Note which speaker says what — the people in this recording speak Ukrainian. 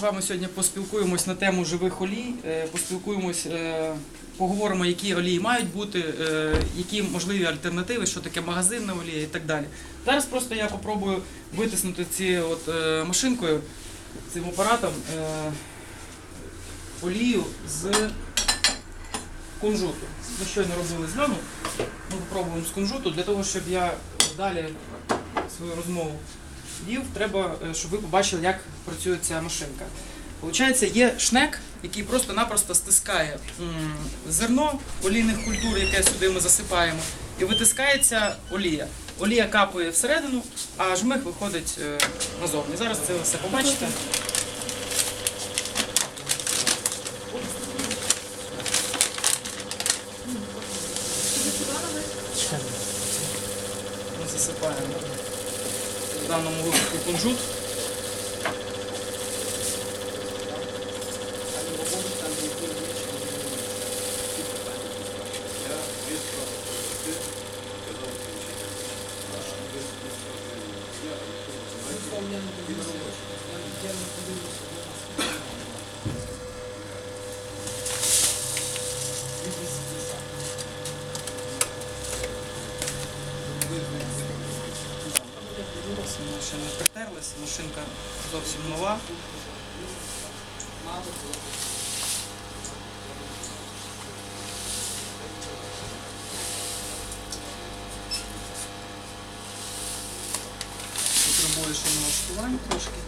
Speaker 1: вами сьогодні поспілкуємось на тему живих олій, е, поспілкуємось, е, поговоримо, які олії мають бути, е, які можливі альтернативи, що таке магазинна олія і так далі. Зараз просто я попробую витиснути цією от, машинкою, цим апаратом олію з кунжуту. Ми щойно робили з льону, ми попробуємо з кунжуту для того, щоб я далі свою розмову вів, треба, е, щоб ви побачили, як працює ця машинка. Получається, є шнек, який просто-напросто стискає зерно олійних культур, яке сюди ми засипаємо, і витискається олія. Олія капає всередину, а жмих виходить е, назовні. Зараз це все побачите. Засипаємо даному випадку кунжут. Я не подивився. Вона ще не притерлась, машинка зовсім нова. Потребує ще налаштувань трошки.